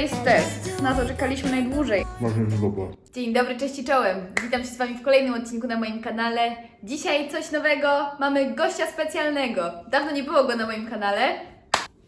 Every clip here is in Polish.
jest test. Na to czekaliśmy najdłużej. Dzień dobry, cześć i czołem. Witam się z Wami w kolejnym odcinku na moim kanale. Dzisiaj coś nowego. Mamy gościa specjalnego. Dawno nie było go na moim kanale.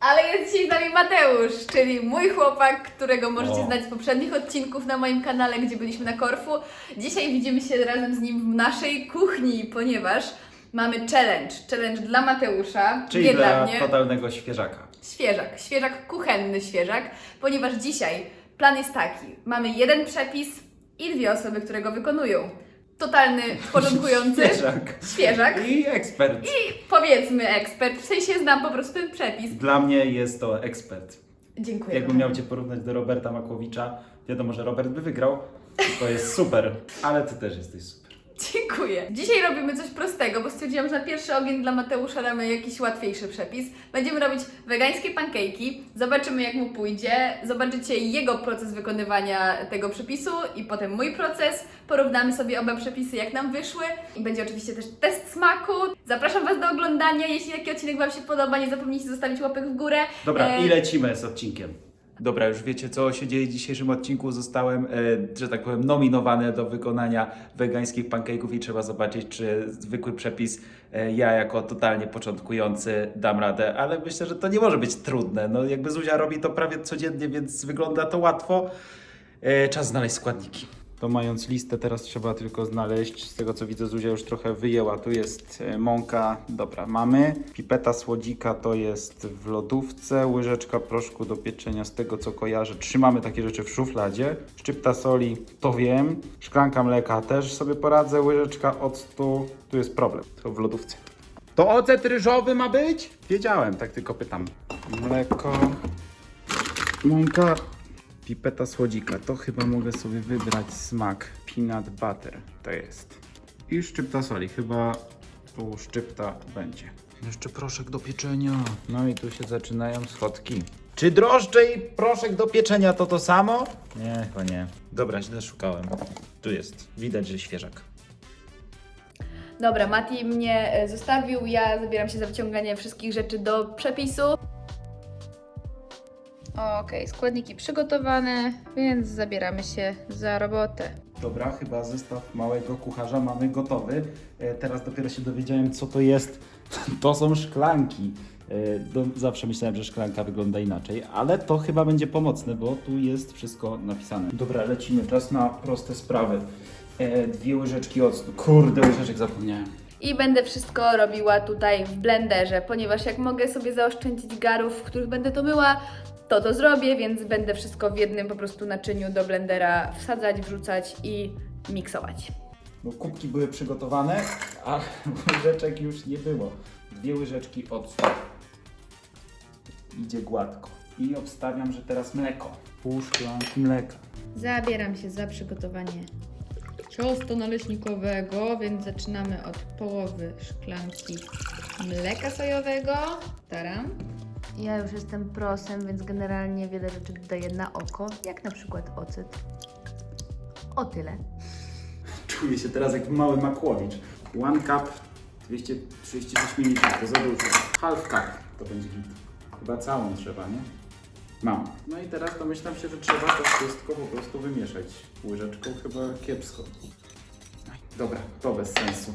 Ale jest dzisiaj z nami Mateusz, czyli mój chłopak, którego możecie O. znać z poprzednich odcinków na moim kanale, gdzie byliśmy na Korfu. Dzisiaj widzimy się razem z nim w naszej kuchni, ponieważ mamy challenge. Challenge dla Mateusza, Czyli nie dla dla mnie. totalnego świeżaka. Świeżak, świeżak, kuchenny świeżak, ponieważ dzisiaj plan jest taki: mamy jeden przepis i dwie osoby, które go wykonują. Totalny porządkujący Świeżak. świeżak I ekspert. i powiedzmy ekspert, w sensie znam po prostu ten przepis. Dla mnie jest to ekspert. Dziękuję. Jakbym miał Cię porównać do Roberta Makłowicza, wiadomo, że Robert by wygrał. To jest super, ale Ty też jesteś super. Dziękuję. Dzisiaj robimy coś prostego, bo stwierdziłam, że na pierwszy ogień dla Mateusza damy jakiś łatwiejszy przepis. Będziemy robić wegańskie pankejki, zobaczymy jak mu pójdzie, zobaczycie jego proces wykonywania tego przepisu i potem mój proces. Porównamy sobie oba przepisy, jak nam wyszły. I będzie oczywiście też test smaku. Zapraszam Was do oglądania. Jeśli taki odcinek Wam się podoba, nie zapomnijcie zostawić łapek w górę. Dobra, E, i lecimy z odcinkiem. Dobra, już wiecie, co się dzieje w dzisiejszym odcinku. Zostałem, e, że tak powiem, nominowany do wykonania wegańskich pancake'ów i trzeba zobaczyć, czy zwykły przepis e, ja jako totalnie początkujący dam radę, ale myślę, że to nie może być trudne. No jakby Zuzia robi to prawie codziennie, więc wygląda to łatwo. E, czas znaleźć składniki. To mając listę, teraz trzeba tylko znaleźć, z tego co widzę Zuzia już trochę wyjęła, tu jest e, mąka, dobra, mamy. Pipeta słodzika to jest w lodówce, łyżeczka proszku do pieczenia, z tego co kojarzę, trzymamy takie rzeczy w szufladzie. Szczypta soli, to wiem. Szklanka mleka też sobie poradzę, łyżeczka octu, tu jest problem, to w lodówce. To ocet ryżowy ma być? Wiedziałem, tak tylko pytam. Mleko, mąka, Pipeta słodzika. To chyba mogę sobie wybrać smak. Peanut butter to jest. I szczypta soli. Chyba tu szczypta będzie. Jeszcze proszek do pieczenia. No i tu się zaczynają schodki. Czy drożdże i proszek do pieczenia to to samo? Nie, chyba nie. Dobra, źle szukałem. Tu jest. Widać, że świeżak. Dobra, Mati mnie e, zostawił, ja zabieram się za wciąganie wszystkich rzeczy do przepisu. Okej, składniki przygotowane, więc zabieramy się za robotę. Dobra, chyba zestaw małego kucharza mamy gotowy. E, teraz dopiero się dowiedziałem, co to jest. To są szklanki. E, zawsze myślałem, że szklanka wygląda inaczej, ale to chyba będzie pomocne, bo tu jest wszystko napisane. Dobra, lecimy. Czas na proste sprawy. E, dwie łyżeczki octu. Kurde, łyżeczek zapomniałem. I będę wszystko robiła tutaj w blenderze, ponieważ jak mogę sobie zaoszczędzić garów, w których będę to myła, to to zrobię, więc będę wszystko w jednym po prostu naczyniu do blendera wsadzać, wrzucać i miksować. Bo kubki były przygotowane, a łyżeczek już nie było. Dwie łyżeczki octu. Idzie gładko. I obstawiam, że teraz mleko. Pół szklanki mleka. Zabieram się za przygotowanie ciasta naleśnikowego, więc zaczynamy od połowy szklanki mleka sojowego. Taram. Ja już jestem prosem, więc generalnie wiele rzeczy dodaję na oko, jak na przykład ocet. O tyle. Czuję się teraz jak mały Makłowicz. One cup 236 ml, to za dużo. Half cup to będzie git. Chyba całą trzeba, nie? Mam. No i teraz domyślam się, że trzeba to wszystko po prostu wymieszać. Łyżeczką chyba kiepsko. Dobra, to bez sensu.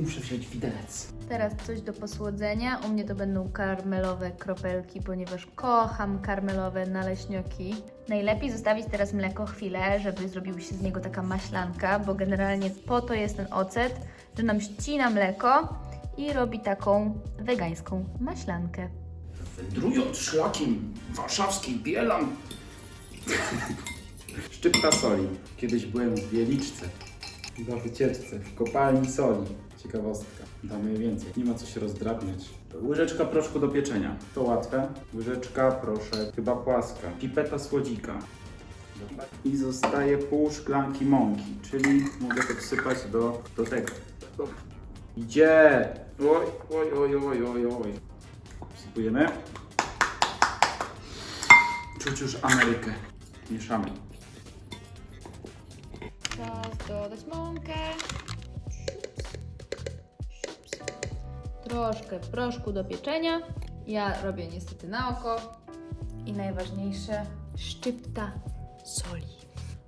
Muszę wziąć widelec. Teraz coś do posłodzenia. U mnie to będą karmelowe kropelki, ponieważ kocham karmelowe naleśnioki. Najlepiej zostawić teraz mleko chwilę, żeby zrobił się z niego taka maślanka, bo generalnie po to jest ten ocet, że nam ścina mleko i robi taką wegańską maślankę. Wędrując szlakiem warszawskiej Bielan. Szczypta soli. Kiedyś byłem w Wieliczce. Na wycieczce, w kopalni soli. Ciekawostka. Damy więcej. Nie ma co się rozdrabniać. Łyżeczka proszku do pieczenia. To łatwe. Łyżeczka proszek, chyba płaska. Pipeta słodzika. I zostaje pół szklanki mąki, czyli mogę to wsypać do, do tego. Idzie! Oj, oj, oj, oj, oj, oj. Wsypujemy. Czuć już Amerykę. Mieszamy. Czas dodać mąkę. Troszkę proszku do pieczenia. Ja robię niestety na oko. I najważniejsze, szczypta soli.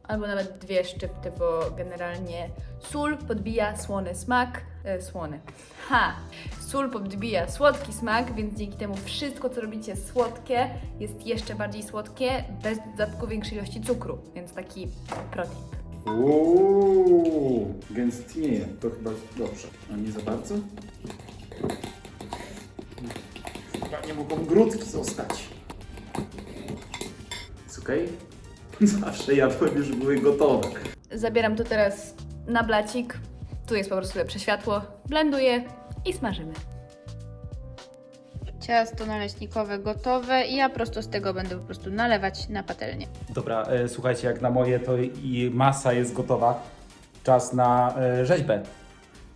Albo nawet dwie szczypty, bo generalnie sól podbija słony smak. E, słony. Ha! Sól podbija słodki smak, więc dzięki temu wszystko, co robicie słodkie, jest jeszcze bardziej słodkie, bez dodatku większej ilości cukru. Więc taki protip. Uuu, gęstnieje. To chyba dobrze. A nie za bardzo? Chyba nie mogą grudki zostać. Jest okej? Zawsze jadłem już były gotowe. Zabieram to teraz na blacik. Tu jest po prostu lepsze światło. Blenduję i smażymy. Ciasto naleśnikowe gotowe i ja prosto z tego będę po prostu nalewać na patelnię. Dobra, e, słuchajcie, jak na moje to i masa jest gotowa. Czas na e, rzeźbę.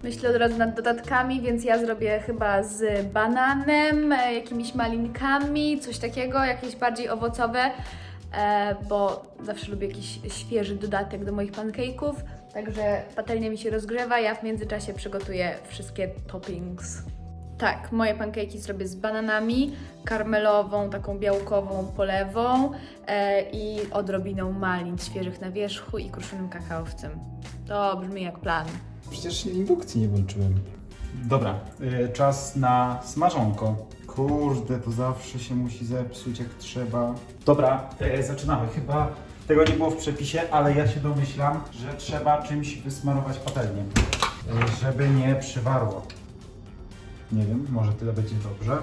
Myślę od razu nad dodatkami, więc ja zrobię chyba z bananem, jakimiś malinkami, coś takiego, jakieś bardziej owocowe, e, bo zawsze lubię jakiś świeży dodatek do moich pancake'ów. Także patelnia mi się rozgrzewa, ja w międzyczasie przygotuję wszystkie toppings. Tak, moje pancake'i zrobię z bananami, karmelową, taką białkową polewą e, i odrobiną malin świeżych na wierzchu i kruszonym kakaowcem. To brzmi jak plan. Przecież indukcji nie włączyłem. Dobra, e, czas na smażonko. Kurde, to zawsze się musi zepsuć jak trzeba. Dobra, e, zaczynamy. Chyba tego nie było w przepisie, ale ja się domyślam, że trzeba czymś wysmarować patelnię, żeby nie przywarło. Nie wiem, może tyle będzie dobrze.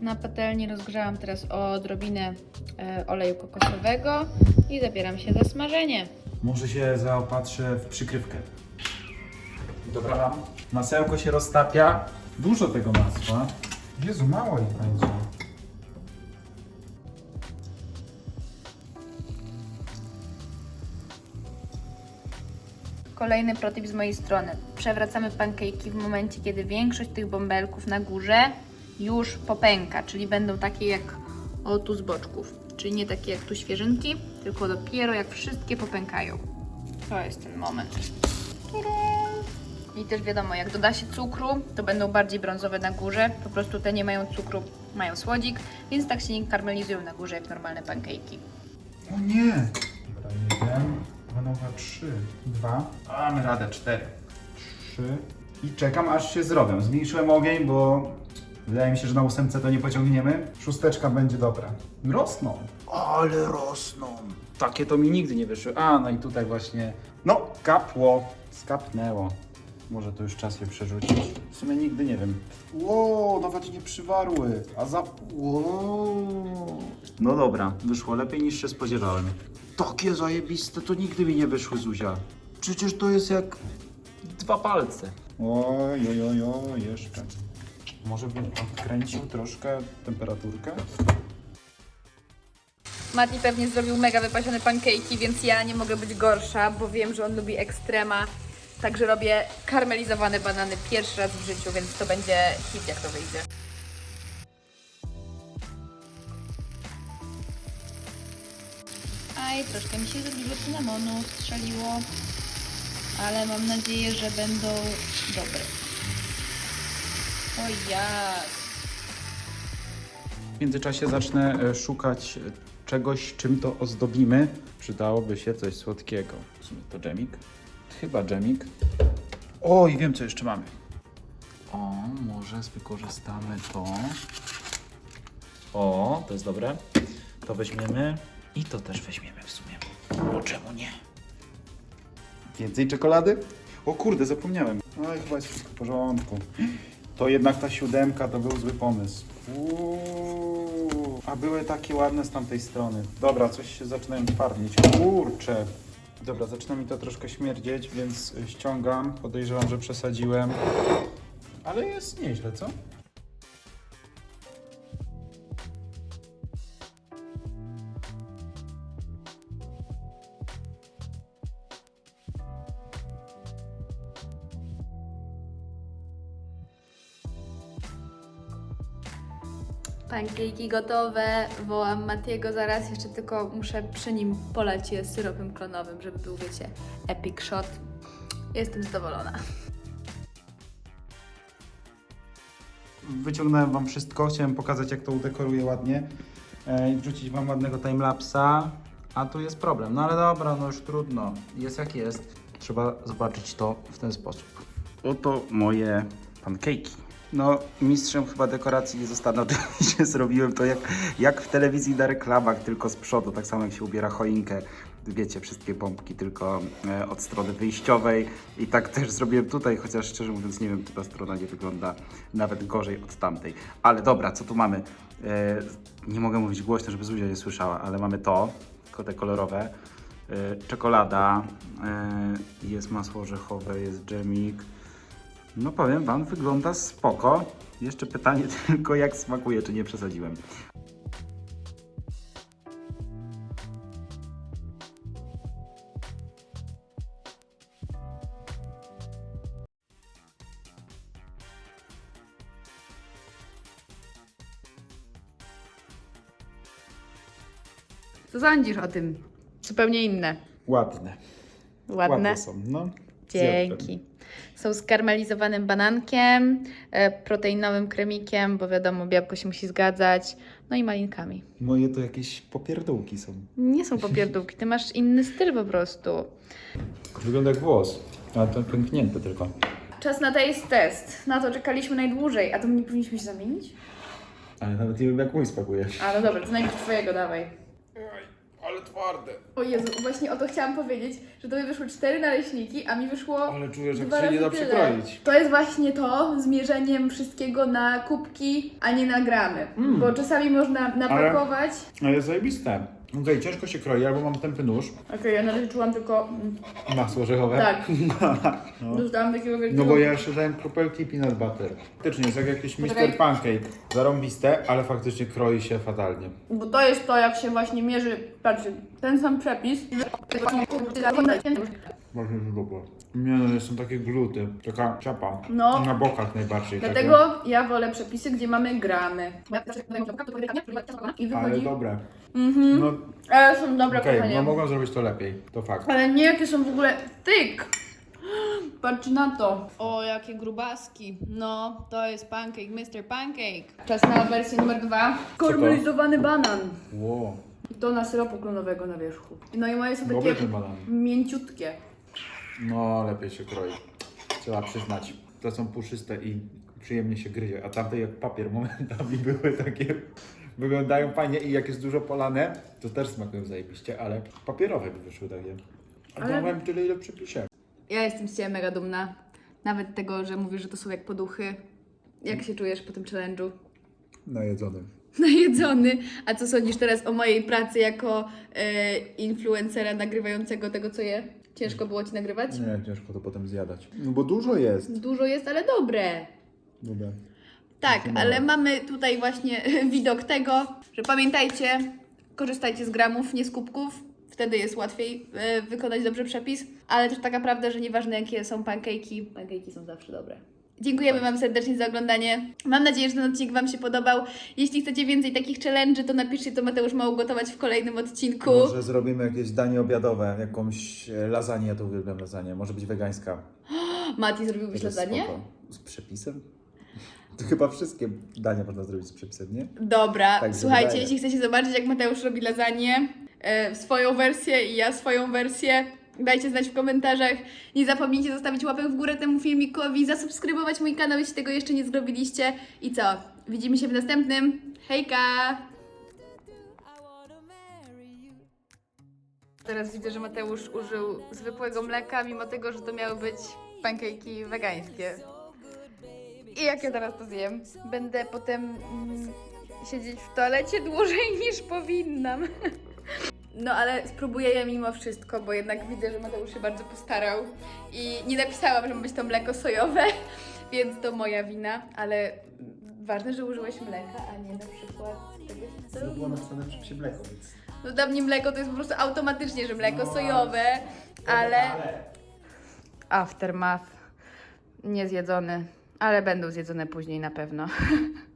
Na patelni rozgrzałam teraz odrobinę e, oleju kokosowego i zabieram się za smażenie. Może się zaopatrzę w przykrywkę. Dobra, masełko się roztapia. Dużo tego masła. Jezu, mało ich będzie. Kolejny protip z mojej strony. Przewracamy pancake'i w momencie, kiedy większość tych bąbelków na górze już popęka, czyli będą takie jak o tu z boczków. Czyli nie takie jak tu świeżynki, tylko dopiero jak wszystkie popękają. To jest ten moment. Tudum. I też wiadomo, jak doda się cukru, to będą bardziej brązowe na górze. Po prostu te nie mają cukru, mają słodzik, więc tak się nie karmelizują na górze jak normalne pancake'i. O nie! Dobra, jeden, dwa, nowa, trzy, dwa, Mamy radę, cztery. trzy i czekam aż się zrobią. Zmniejszyłem ogień, bo wydaje mi się, że na ósemce to nie pociągniemy. Szósteczka będzie dobra. Rosną. Ale rosną. Takie to mi nigdy nie wyszły. A, no i tutaj właśnie. No, kapło. Skapnęło. Może to już czas je przerzucić. W sumie nigdy nie wiem. Ło, nawet nie przywarły. A za... Ło. No dobra, wyszło lepiej niż się spodziewałem. Takie zajebiste to nigdy mi nie wyszły, Zuzia. Przecież to jest jak dwa palce. Oj, oj, oj, oj, jeszcze. Może bym odkręcił troszkę temperaturkę? Mati pewnie zrobił mega wypasione pancake'i, więc ja nie mogę być gorsza, bo wiem, że on lubi ekstrema. Także robię karmelizowane banany pierwszy raz w życiu, więc to będzie hit, jak to wyjdzie. Aj, troszkę mi się za dużo cynamonu strzeliło, ale mam nadzieję, że będą dobre. O ja. W międzyczasie zacznę e, szukać e, czegoś, czym to ozdobimy. Przydałoby się coś słodkiego. W sumie to dżemik? Chyba dżemik. O, i wiem, co jeszcze mamy. O, może wykorzystamy to. O, to jest dobre. To weźmiemy i to też weźmiemy w sumie. Bo czemu nie? Więcej czekolady? O kurde, zapomniałem. Oj, chyba jest wszystko w porządku. To jednak ta siódemka to był zły pomysł. Uuu, a były takie ładne z tamtej strony. Dobra, coś się zaczynają twardnieć. Kurczę. Dobra, zaczyna mi to troszkę śmierdzieć, więc ściągam. Podejrzewam, że przesadziłem. Ale jest nieźle, co? Pancake'i gotowe, wołam Matiego zaraz, jeszcze tylko muszę przy nim polać je syropem klonowym, żeby był, wiecie, epic shot. Jestem zadowolona. Wyciągnąłem Wam wszystko, chciałem pokazać jak to udekoruję ładnie. E, i wrzucić Wam ładnego timelapsa. A tu jest problem. No ale dobra, no już trudno. Jest jak jest. Trzeba zobaczyć to w ten sposób. Oto moje pankejki. No, mistrzem chyba dekoracji nie zostanę. Oczywiście zrobiłem to jak, jak w telewizji na reklamach, tylko z przodu, tak samo jak się ubiera choinkę. Wiecie, wszystkie bombki tylko e, od strony wyjściowej. I tak też zrobiłem tutaj, chociaż szczerze mówiąc nie wiem, czy ta strona nie wygląda nawet gorzej od tamtej. Ale dobra, co tu mamy? E, nie mogę mówić głośno, żeby Zuzia nie słyszała, ale mamy to, te kolorowe. E, czekolada, e, jest masło orzechowe, jest dżemik. No powiem Wam, wygląda spoko. Jeszcze pytanie tylko jak smakuje, czy nie przesadziłem. Co sądzisz o tym? Zupełnie inne. Ładne. Ładne. są, no. Dzięki. Są z karmelizowanym banankiem, e, proteinowym kremikiem, bo wiadomo, białko się musi zgadzać, no i malinkami. Moje to jakieś popierdółki są. Nie są popierdółki, ty masz inny styl po prostu. Wygląda jak włos, ale to pęknięte tylko. Czas na taste test. Na to czekaliśmy najdłużej, a to nie powinniśmy się zamienić? Ale nawet nie wiem jak mój smakuje. Ale dobra, to najpierw twojego dawaj. Ale twarde. O Jezu, właśnie o to chciałam powiedzieć, że tobie wyszły cztery naleśniki, a mi wyszło Ale czuję, że dwa się nie da tyle. przekroić. To jest właśnie to, zmierzeniem wszystkiego na kubki, a nie na gramy. Mm. Bo czasami można napakować. Ale zajebiste. Okej, ciężko się kroi, albo mam tępy nóż. Okej, ja na razie czułam tylko... mm, Masło orzechowe. Tak, No. dostałam takiego wielkiego... No bo ja jeszcze dałem kropelki peanut butter. Faktycznie jest jak jakiś Mr. Poczekaj. Pancake. Zarąbiste, ale faktycznie kroi się fatalnie. Bo to jest to, jak się właśnie mierzy, patrzcie, ten sam przepis. Bardzo się dobra. Nie no, są takie gluty. Taka czapa. No. Na bokach najbardziej. Dlatego ja wolę przepisy, gdzie mamy gramy. I Takie. Ale wychodzi... dobre. Mhm. No Ale są dobre, okej, kochanie. no mogą zrobić to lepiej. To fakt. Ale nie, jakie są w ogóle... Tyk! Patrz na to. O, jakie grubaski. No, to jest pancake, Mr. Pancake. Czas na wersję numer dwa. Karmelizowany banan. Wow. I to na syropu klonowego na wierzchu. No i moje są Dobre takie ten banan. mięciutkie. No lepiej się kroi. Trzeba przyznać. Te są puszyste i przyjemnie się gryzie, a tamte jak papier momentami były takie... Wyglądają fajnie i jak jest dużo polane, to też smakują zajebiście, ale papierowe by wyszły takie. A Ale- dałem tyle ile w przepisie. Ja jestem z Ciebie mega dumna. Nawet tego, że mówisz, że to są jak poduchy. Jak się czujesz po tym challenge'u? Najedzony. Najedzony. A co sądzisz teraz o mojej pracy jako e, influencera nagrywającego tego, co je? Ciężko było Ci nagrywać? Nie, ciężko to potem zjadać. No bo dużo jest. Dużo jest, ale dobre. Dobra. Tak, ale mamy tutaj właśnie widok tego, że pamiętajcie, korzystajcie z gramów, nie z kubków. Wtedy jest łatwiej e, wykonać dobrze przepis, ale też taka prawda, że nieważne jakie są pancake'i, pancake'i są zawsze dobre. Dziękujemy Wam serdecznie za oglądanie. Mam nadzieję, że ten odcinek Wam się podobał. Jeśli chcecie więcej takich challenge'y, to napiszcie, co Mateusz ma ugotować w kolejnym odcinku. Może zrobimy jakieś danie obiadowe, jakąś e, lasagne, ja to uwielbiam lasagne, może być wegańska. Mati, zrobiłbyś Będzie lasagne? spoko. Z przepisem? To chyba wszystkie dania można zrobić z przepisem, nie? Dobra, Tak słuchajcie, wydaje. jeśli chcecie zobaczyć, jak Mateusz robi lasagne, e, swoją wersję i ja swoją wersję, dajcie znać w komentarzach. Nie zapomnijcie zostawić łapek w górę temu filmikowi, zasubskrybować mój kanał, jeśli tego jeszcze nie zrobiliście. I co? Widzimy się w następnym. Hejka! Teraz widzę, że Mateusz użył zwykłego mleka, mimo tego, że to miały być pancake'i wegańskie. I jak ja teraz to zjem? Będę potem mm, siedzieć w toalecie dłużej niż powinnam. No ale spróbuję je mimo wszystko, bo jednak widzę, że Mateusz się bardzo postarał i nie napisałam, że ma być to mleko sojowe, więc to moja wina, ale ważne, że użyłeś mleka, a nie na przykład tego co To było napisane w przepisie mleko, więc... No dla mnie mleko to jest po prostu automatycznie, że mleko sojowe, ale... Aftermath. Niezjedzony, ale będą zjedzone później na pewno.